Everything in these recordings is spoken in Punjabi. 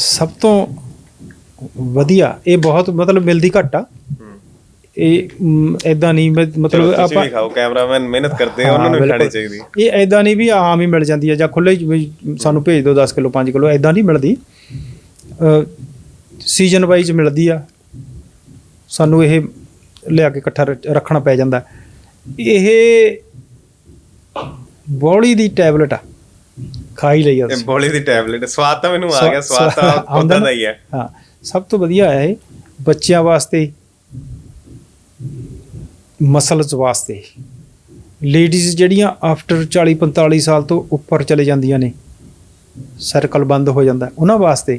ਸਭ ਤੋਂ ਵਧੀਆ ਇਹ ਬਹੁਤ ਮਤਲਬ ਮਿਲਦੀ ਘੱਟ ਆ। ਇਹ ਇਦਾਂ ਨਹੀਂ ਮਤਲਬ ਆਪਾਂ ਵੀ ਖਾਓ ਕੈਮਰਾਮੈਨ ਮਿਹਨਤ ਕਰਦੇ ਆ ਉਹਨਾਂ ਨੂੰ ਖਾਣੀ। ਚਾਹੀਦੀ। ਇਹ ਐਦਾਂ ਨਹੀਂ ਵੀ ਆਮ ਹੀ ਮਿਲ ਜਾਂਦੀ ਹੈ ਜਾਂ ਖੁੱਲੇ ਸਾਨੂੰ ਭੇਜ ਦਿਓ 10 ਕਿਲੋ 5 ਕਿਲੋ ਐਦਾਂ ਨਹੀਂ ਮਿਲਦੀ। ਸੀਜ਼ਨ ਵਾਈਜ਼ ਮਿਲਦੀ ਆ। ਸਾਨੂੰ ਇਹ ਲਿਆ ਕੇ ਇਕੱਠਾ ਰੱਖਣਾ ਪੈ ਜਾਂਦਾ। ਇਹ ਬੋਲੀ ਦੀ ਟੈਬਲੇਟ ਆ। ਖਾਈ ਲਈ ਆ ਇਹ ਤੁਸੀਂ। ਬੋਲੀ ਦੀ ਟੈਬਲੇਟ। ਸਵਾਦ ਤਾਂ ਮੈਨੂੰ ਆ ਗਿਆ ਸਵਾਦ ਤਾਂ ਉਦਾਂ ਦਾ? ਹੀ ਹੈ। ਹਾਂ ਸਭ ਤੋਂ ਵਧੀਆ ਹੈ ਬੱਚਿਆਂ ਵਾਸਤੇ ਮਸਲਸ ਵਾਸਤੇ। ਲੇਡੀਜ਼ ਜਿਹੜੀਆਂ ਆਫਟਰ 40 45 ਸਾਲ ਤੋਂ ਉੱਪਰ ਚਲੇ ਜਾਂਦੀਆਂ ਨੇ ਸਰਕਲ ਬੰਦ ਹੋ ਜਾਂਦਾ। ਉਹਨਾਂ ਵਾਸਤੇ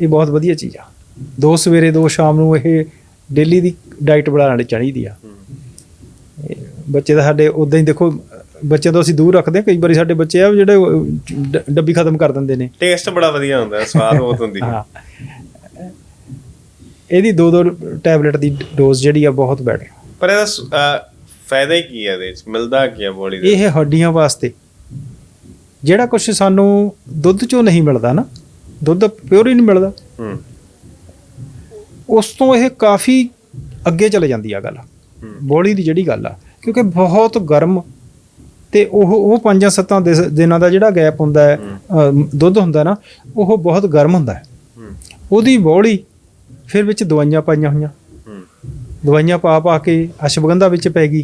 ਇਹ ਬਹੁਤ ਵਧੀਆ ਚੀਜ਼ ਆ। ਦੋ ਸਵੇਰੇ ਦੋ ਸ਼ਾਮ ਨੂੰ ਇਹ ਡੇਲੀ ਦੀ ਡਾਈਟ ਬਣਾਉਣੀ ਚਾਹੀਦੀ ਆ। ਬੱਚੇ ਤਾਂ ਸਾਡੇ ਉਦਾਂ ਹੀ ਦੇਖੋ ਬੱਚਿਆਂ ਤੋਂ ਅਸੀਂ ਦੂਰ ਰੱਖਦੇ ਹਾਂ। ਕਈ ਵਾਰੀ ਸਾਡੇ ਬੱਚੇ ਆ ਜਿਹੜੇ ਡ- ਡੱਬੀ ਖਤਮ ਕਰ ਦਿੰਦੇ ਨੇ। ਟੇਸਟ ਬੜਾ ਵਧੀਆ ਹੁੰਦਾ ਹੈ ਸਵਾਦ ਬਹੁਤ ਹੁੰਦੀ ਹੈ। ਹਾਂ। ਇਹਦੀ ਦੋ ਦੋ ਟੈਬਲੇਟ ਦੀ ਡੋਜ਼ ਜਿਹੜੀ ਆ ਬਹੁਤ ਬੈਟਰ। ਪਰ ਇਹਦਾ ਸ- ਅਹ, ਫਾਇਦਾ ਹੀ ਕੀ ਹੈ ਇਹਦੇ ਵਿੱਚ? ਮਿਲਦਾ ਕੀ ਹੈ ਬੋਡੀ ਦੇ ਇਹ ਹੱਡੀਆਂ ਵਾਸਤੇ। ਜਿਹੜਾ ਕੁਝ ਸਾਨੂੰ ਦੁੱਧ ਚੋਂ ਨਹੀਂ ਮਿਲਦਾ ਨਾ ਦੁੱਧ ਪਿਓਰ ਹੀ ਨਹੀਂ ਮਿਲਦਾ। ਹੂੰ। ਉਸ ਤੋਂ ਇਹ ਕਾਫੀ ਅੱਗੇ ਚਲੇ ਜਾਂਦੀ ਆ ਗੱਲ। ਹੂੰ। ਬੋਡੀ ਦੀ ਜਿਹੜੀ ਗੱਲ ਆ ਕਿਉਂਕਿ ਬਹੁਤ ਗਰਮ ਤੇ ਉਹ ਉਹ ਪੰਜਾਂ ਸੱਤਾਂ ਦਿਨਾਂ ਦਾ ਜਿਹੜਾ ਗੈਪ ਹੁੰਦਾ ਹੈ ਦੁੱਧ ਹੁੰਦਾ ਨਾ ਉਹ ਬਹੁਤ ਗਰਮ ਹੁੰਦਾ ਹੈ। ਉਹਦੀ ਬੋਡੀ ਫਿਰ ਵਿੱਚ ਦਵਾਈਆਂ ਪਾਈਆਂ ਹੋਈਆਂ। ਦਵਾਈਆਂ ਪਾ ਪਾ ਕੇ ਅਸ਼ਵਗੰਧਾ ਵਿੱਚ ਪੈ ਗਈ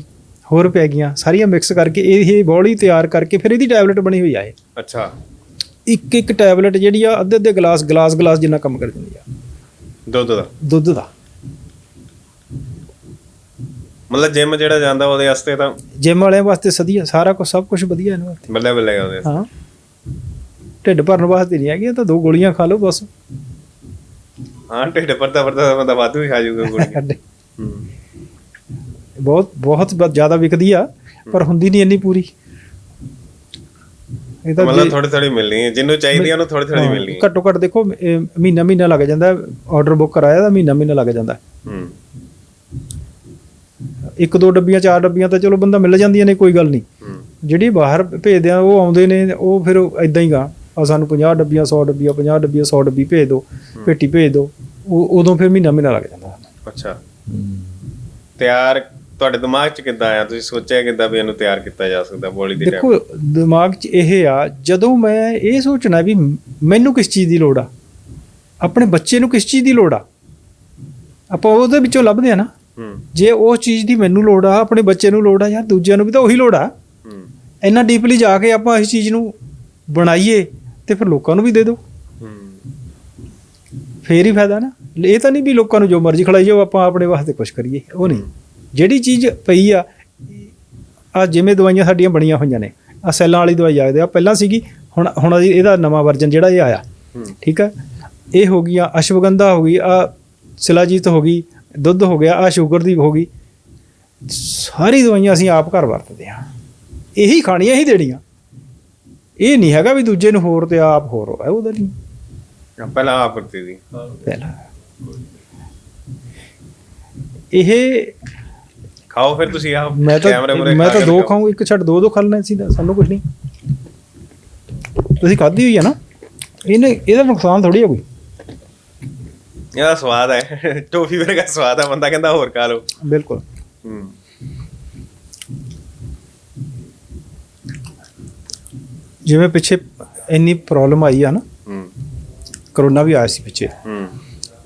ਹੋਰ ਪੈ ਗਈਆਂ ਸਾਰੀਆਂ ਮਿਕਸ ਕਰਕੇ ਇਹ ਬੋਡੀ ਤਿਆਰ ਕਰਕੇ ਫਿਰ ਇਹਦੀ ਟੈਬਲੇਟ ਬਣੀ ਹੋਈ ਆ ਇਹ। ਅੱਛਾ। ਇੱਕ ਇੱਕ ਟੈਬਲੇਟ ਜਿਹੜੀ ਆ ਅੱਧੇ ਅੱਧੇ ਗਲਾਸ ਗਲਾਸ ਗਲਾਸ ਜਿੰਨਾ ਕੰਮ ਕਰ ਜਾਂਦੀ ਆ। ਦੁੱਧ ਦਾ? ਦੁੱਧ ਦਾ। ਮਤਲਬ ਜਿਮ ਜਿਹੜਾ ਜਾਂਦਾ ਉਹਦੇ ਵਾਸਤੇ ਤਾਂ ਜਿਮ ਵਾਲਿਆਂ ਵਾਸਤੇ ਸਦੀਆ ਸਾਰਾ ਕੁਝ ਸਭ ਕੁਝ ਵਧੀਆ ਇਹਨਾਂ ਵਾਸਤੇ। ਬੱਲੇ ਬੱਲੇ ਉਹਦੇ। ਹਾਂ। ਢਿੱਡ ਭਰਨ ਵਾਸਤੇ ਨਹੀਂ ਹੈਗੀ ਤਾਂ ਦੋ ਗੋਲੀਆਂ ਖਾ ਲਓ ਬਸ। ਹਾਂ ਢਿੱਡ ਪਰਦਾ ਪਰਦਾ ਬੰਦਾ ਵਾਧੂ ਹੀ ਖਾ ਜਾਊਗਾ ਗੋਲੀ ਹੂੰ। ਬਹੁਤ ਬਹੁਤ ਜ਼ਿਆਦਾ ਵਿਕਦੀ ਆ ਪਰ ਹੁੰਦੀ ਨਹੀਂ ਇੰਨੀ ਪੂਰੀ। ਇਹ ਤਾਂ ਮਤਲਬ ਥੋੜੀ ਥੋੜੀ ਮਿਲਣੀ ਹੈ ਜਿੰਨੂੰ ਚਾਹੀਦੀ ਉਹਨੂੰ ਥੋੜੀ ਥੋੜੀ ਮਿਲਣੀ ਹੈ। ਘੱਟੋ ਘੱਟ ਦੇਖੋ ਮਹੀਨਾ ਮਹੀਨਾ ਲੱਗ ਜਾਂਦਾ ਆਰਡਰ ਬੁੱਕ ਕਰਾਇਆ ਤਾਂ ਮਹੀਨਾ ਮਹੀਨਾ ਲੱਗ ਜਾਂਦਾ। ਹੂੰ। ਇੱਕ ਦੋ ਡੱਬੀਆਂ ਚਾਰ ਡੱਬੀਆਂ ਤਾਂ ਚਲੋ ਬੰਦਾ ਮਿਲ ਜਾਂਦੀਆਂ ਨੇ ਕੋਈ ਗੱਲ ਨਹੀਂ। ਜਿਹੜੀ ਬਾਹਰ ਭੇਜਦੇ ਆ ਉਹ ਆਉਂਦੇ ਨੇ ਉਹ ਫਿਰ ਇਦਾਂ ਹੀ ਗਾ ਆ ਸਾਨੂੰ 50 ਡੱਬੀਆਂ 100 ਡੱਬੀਆਂ 50 ਡੱਬੀਆਂ 100 ਡੱਬੀ ਭੇਜ ਦਿਓ ਪੇਟੀ ਭੇਜ ਦਿਓ ਉਹ ਉਦੋਂ ਫਿਰ ਮਹੀਨਾ ਮਹੀਨਾ ਲੱਗ ਜਾਂਦਾ। ਅੱਛਾ। ਤਿਆਰ ਤੁਹਾਡੇ ਦਿਮਾਗ 'ਚ ਕਿੱਦਾਂ ਆਇਆ? ਤੁਸੀਂ ਸੋਚਿਆ ਕਿੱਦਾਂ ਵੀ ਇਹਨੂੰ ਤਿਆਰ ਕੀਤਾ ਜਾ ਸਕਦਾ ਬੋਡੀ ਦੀ ਦੇਖੋ ਦਿਮਾਗ 'ਚ ਇਹ ਆ ਜਦੋਂ ਮੈਂ ਇਹ ਸੋਚਣਾ ਵੀ ਮੈਨੂੰ ਕਿਸ ਚੀਜ਼ ਦੀ ਲੋੜ ਆ? ਆਪਣੇ ਬੱਚੇ ਨੂੰ ਕਿਸ ਚੀਜ਼ ਦੀ ਲੋੜ ਆ? ਆਪਾਂ ਉਹਦੇ ਵਿੱਚੋਂ ਲੱਭਦੇ ਆ ਨਾ। ਜੇ ਉਹ ਚੀਜ਼ ਦੀ ਮੈਨੂੰ ਲੋੜ ਆ ਆਪਣੇ ਬੱਚੇ ਨੂੰ ਲੋੜ ਆ ਯਾਰ ਦੂਜਿਆਂ ਨੂੰ ਵੀ ਤਾਂ ਉਹੀ ਲੋੜ ਆ। ਇੰਨਾ ਡੀਪਲੀ ਜਾ ਕੇ ਆਪਾਂ ਇਸ ਚੀਜ਼ ਨੂੰ ਬਣਾਈਏ ਤੇ ਫਿਰ ਲੋਕਾਂ ਨੂੰ ਵੀ ਦੇ ਦਿਓ। ਫੇਰ ਹੀ ਫਾਇਦਾ ਨਾ। ਇਹ ਤਾਂ ਨਹੀਂ ਵੀ ਲੋਕਾਂ ਨੂੰ ਜੋ ਮਰਜ਼ੀ ਖਿਲਾਈ ਜਾਓ ਆਪਾਂ ਆਪਣੇ ਵਾਸਤੇ ਕੁਝ ਕਰੀਏ। ਉਹ ਨਹੀਂ। ਜਿਹੜੀ ਚੀਜ਼ ਪਈ ਆ ਆ ਜਿਵੇਂ ਦਵਾਈਆਂ ਸਾਡੀਆਂ ਬਣੀਆਂ ਹੋਈਆਂ ਨੇ ਆ ਸੈੱਲਾਂ ਵਾਲੀ ਦਵਾਈ ਆਖਦੇ ਆ ਪਹਿਲਾਂ ਸੀਗੀ ਹੁਣ ਹੁਣ ਇਹਦਾ ਨਵਾਂ ਵਰਜਨ ਜਿਹੜਾ ਇਹ ਆਇਆ। ਠੀਕ ਆ? ਇਹ ਹੋ ਗਈਆਂ ਅਸ਼ਵਗੰਧਾ ਹੋ ਗਈ ਆ ਸਿਲਾਜੀਤ ਹੋ ਗਈ ਦੁੱਧ ਹੋ ਗਿਆ ਆ ਸ਼ੂਗਰ ਦੀ ਹੋ ਗਈ। ਸਾਰੀ ਦਵਾਈਆਂ ਅਸੀਂ ਆਪ ਘਰ ਵਰਤਦੇ ਆ ਇਹੀ ਖਾਣੀਆਂ ਹੀ ਦੇਣੀਆਂ। ਇਹ ਨਹੀਂ ਹੈਗਾ ਵੀ ਦੂਜੇ ਨੂੰ ਹੋਰ ਤੇ ਆਪ ਹੋਰ ਹੈ ਉਹਦਾ ਨਹੀਂ। ਹਾਂ, ਪਹਿਲਾਂ ਆਪ ਕਰਤੀ ਸੀ ਪਹਿਲਾ। ਇਹ ਖਾਓ ਫਿਰ ਤੁਸੀਂ ਆਪ। ਮੈਂ ਤਾਂ ਮੈਂ ਤਾਂ ਦੋ। ਖਾਊਂ ਇੱਕ ਛੱਡ ਦੋ ਦੋ ਖਾ ਲੈਣੇ ਸੀ ਸਾਨੂੰ ਕੁਝ ਨਹੀਂ। ਤੁਸੀਂ ਖਾਧੀ ਹੋਈ ਆ ਨਾ? ਇਹਨੇ ਇਹਦਾ ਨੁਕਸਾਨ ਥੋੜੀ ਆ ਕੋਈ। ਇਹਦਾ ਸਵਾਦ ਹੈ। ਟੋਫੀ ਵਰਗਾ ਸਵਾਦ ਹੈ ਬੰਦਾ ਕਹਿੰਦਾ ਹੋਰ ਖਾ ਲਓ। ਬਿਲਕੁਲ। ਹੂੰ। ਜਿਵੇਂ ਪਿੱਛੇ ਇੰਨੀ ਪ੍ਰੋਬਲਮ ਆਈ ਆ ਨਾ ਹੂੰ। ਕਰੋਨਾ ਵੀ ਆਇਆ ਸੀ ਪਿੱਛੇ। ਹੂੰ।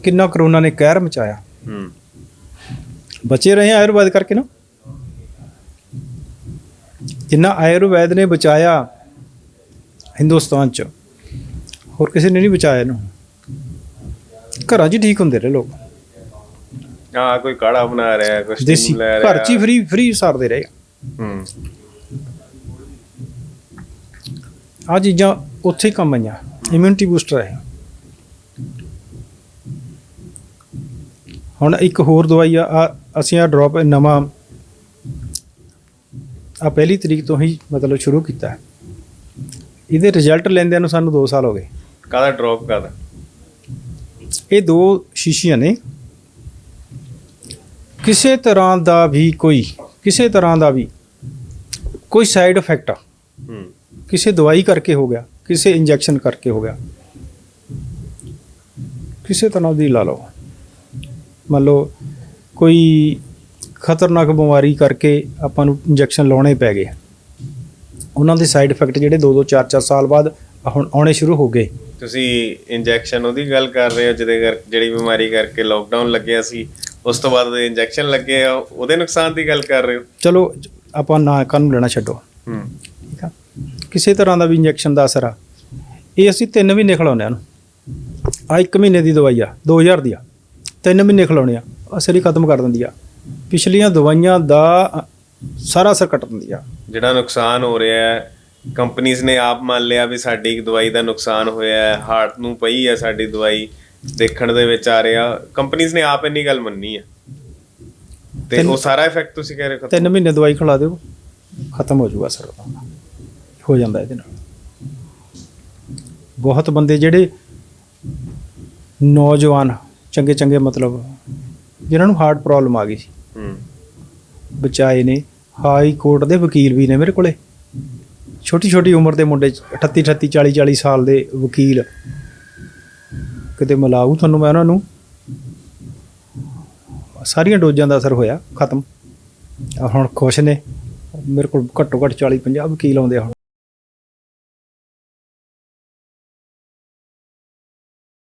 ਕਿੰਨਾ ਕਰੋਨਾ ਨੇ ਕਹਿਰ ਮਚਾਇਆ। ਹੂੰ। ਬਚੇ ਰਹੇ ਆਯੁਰਵੈਦ ਕਰਕੇ ਨਾ। ਜਿੰਨਾ ਆਯੁਰਵੈਦ ਨੇ ਬਚਾਇਆ ਹਿੰਦੁਸਤਾਨ ਚ ਹੋਰ ਕਿਸੇ ਨੇ ਨਹੀਂ ਬਚਾਇਆ ਇਹਨੂੰ। ਘਰਾਂ 'ਚ ਹੀ ਠੀਕ ਹੁੰਦੇ ਰਹੇ ਲੋਕ। ਆ ਕੋਈ ਕਾੜਾ ਬਣਾ ਰਿਹਾ ਕੋਈ ਦੇਸੀ ਲੈ ਰਿਹਾ। ਘਰ 'ਚ ਫ੍ਰੀ ਫ੍ਰੀ ਸਰਦੇ ਰਹੇ। ਹੂੰ। ਆ ਚੀਜ਼ਾਂ ਉੱਥੇ ਹੀ ਕੰਮ ਆਈਆਂ ਇਮਿਊਨਿਟੀ ਬੂਸਟਰ ਹੈ। ਹੁਣ ਇੱਕ ਹੋਰ ਦਵਾਈ ਆ ਆ ਅਸੀਂ ਆ ਡ੍ਰੌਪ ਨਵਾਂ ਆ ਪਹਿਲੀ ਤਰੀਕ ਤੋਂ ਹੀ ਮਤਲਬ ਸ਼ੁਰੂ ਕੀਤਾ। ਹੈ। ਇਹਦੇ ਰਿਜ਼ਲਟ ਲੈਂਦਿਆਂ ਨੂੰ ਸਾਨੂੰ 2 ਸਾਲ ਹੋ ਗਏ। ਕਾਦਾ ਡ੍ਰੌਪ ਕਾਦਾ ਇਹ ਦੋ ਸ਼ੀਸ਼ੀਆਂ ਨੇ। ਕਿਸੇ ਤਰ੍ਹਾਂ ਦਾ ਵੀ ਕੋਈ ਕਿਸੇ ਤਰ੍ਹਾਂ ਦਾ ਵੀ ਕੋਈ ਸਾਈਡ ਇਫੈਕਟ ਹੂੰ। ਕਿਸੇ ਦਵਾਈ ਕਰਕੇ ਹੋ ਗਿਆ ਕਿਸੇ ਇੰਜੈਕਸ਼ਨ ਕਰਕੇ ਹੋ ਗਿਆ। ਕਿਸੇ ਤਰ੍ਹਾਂ ਦੀ ਲਾ ਲਓ। ਮੰਨ ਲਓ ਕੋਈ ਖਤਰਨਾਕ ਬਿਮਾਰੀ ਕਰਕੇ ਆਪਾਂ ਨੂੰ ਇੰਜੈਕਸ਼ਨ ਲਾਉਣੇ ਪੈ ਗਏ। ਉਹਨਾਂ ਦੇ ਸਾਈਡ ਇਫੈਕਟ ਜਿਹੜੇ 2-2 4-4 ਸਾਲ ਬਾਅਦ ਹੁਣ ਆਉਣੇ ਸ਼ੁਰੂ ਹੋ ਗਏ। ਤੁਸੀਂ ਇੰਜੈਕਸ਼ਨ ਉਹਦੀ ਗੱਲ ਕਰ ਰਹੇ ਹੋ ਜਿਹਦੇ ਕਰ ਜਿਹੜੀ ਬਿਮਾਰੀ ਕਰਕੇ ਲੋਕਡਾਊਨ ਲੱਗਿਆ ਸੀ ਉਸ ਤੋਂ ਬਾਅਦ ਉਹਦੇ ਇੰਜੈਕਸ਼ਨ ਲੱਗੇ ਆ ਉਹਦੇ ਨੁਕਸਾਨ ਦੀ ਗੱਲ ਕਰ ਰਹੇ ਹੋ? ਚਲੋ ਆਪਾਂ ਨਾ ਕੰਨ ਲੈਣਾ ਛੱਡੋ। ਹੂੰ। ਠੀਕ ਆ? ਕਿਸੇ ਤਰ੍ਹਾਂ ਦਾ ਵੀ ਇੰਜੈਕਸ਼ਨ ਦਾ ਅਸਰ ਆ। ਇਹ ਅਸੀਂ 3 ਮਹੀਨੇ ਖਿਲਾਉਂਦੇ ਆ ਨੂੰ ਆ 1 ਮਹੀਨੇ ਦੀ ਦਵਾਈ ਆ 2000 ਦੀ ਆ। 3 ਮਹੀਨੇ ਖਿਲਾਉਣੇ ਆ ਅਸਰ ਹੀ ਖਤਮ ਕਰ ਦਿੰਦੀ ਆ। ਪਿਛਲੀਆਂ ਦਵਾਈਆਂ ਦਾ ਸਾਰਾ ਅਸਰ ਕੱਟ ਦਿੰਦੀ ਆ। ਜਿਹੜਾ ਨੁਕਸਾਨ ਹੋ ਰਿਹਾ ਹੈ ਕੰਪਨੀਆਂ ਨੇ ਆਪ ਮੰਨ ਲਿਆ ਵੀ ਸਾਡੀ ਦਵਾਈ ਦਾ ਨੁਕਸਾਨ ਹੋਇਆ ਹੈ ਹਾਰਟ ਨੂੰ ਪਈ ਹੈ ਸਾਡੀ ਦਵਾਈ ਦੇਖਣ ਦੇ ਵਿੱਚ ਆ ਰਿਹਾ। ਕੰਪਨੀਆਂ ਨੇ ਆਪ ਇੰਨੀ ਗੱਲ ਮੰਨੀ ਹੈ। ਤੇ ਤਿੰਨ- ਉਹ ਸਾਰਾ ਇਫੈਕਟ ਤੁਸੀਂ ਕਹਿ ਰਹੇ ਹੋ 3 ਮਹੀਨੇ ਦਵਾਈ ਖਿਲਾ ਦਿਓ ਖਤਮ ਹੋ ਜਾਊਗਾ ਉਹਦਾ ਹੋ ਜਾਂਦਾ ਇਹਦੇ ਨਾਲ। ਬਹੁਤ ਬੰਦੇ ਜਿਹੜੇ ਨੌਜਵਾਨ ਚੰਗੇ ਚੰਗੇ ਮਤਲਬ ਜਿਨ੍ਹਾਂ ਨੂੰ ਹਾਰਟ ਪ੍ਰੋਬਲਮ ਆ ਗਈ ਸੀ। ਹੂੰ। ਬਚਾਏ ਨੇ। ਹਾਈ ਕੋਰਟ ਦੇ ਵਕੀਲ ਵੀ ਨੇ ਮੇਰੇ ਕੋਲੇ। ਛੋਟੀ ਛੋਟੀ ਉਮਰ ਦੇ ਮੁੰਡੇ 38 38 40 40 ਸਾਲ ਦੇ ਵਕੀਲ ਕਿਤੇ ਮਿਲਾਊ ਤੁਹਾਨੂੰ ਮੈਂ ਉਹਨਾਂ ਨੂੰ? ਸਾਰੀਆਂ ਡੋਜ਼ਾਂ ਦਾ ਅਸਰ ਹੋਇਆ, ਖਤਮ। ਹੁਣ ਖੁਸ਼ ਨੇ। ਮੇਰੇ ਕੋਲ ਘੱਟੋ ਘੱਟ 40 50 ਵਕੀਲ ਆਉਂਦੇ ਆ ਹੁਣ।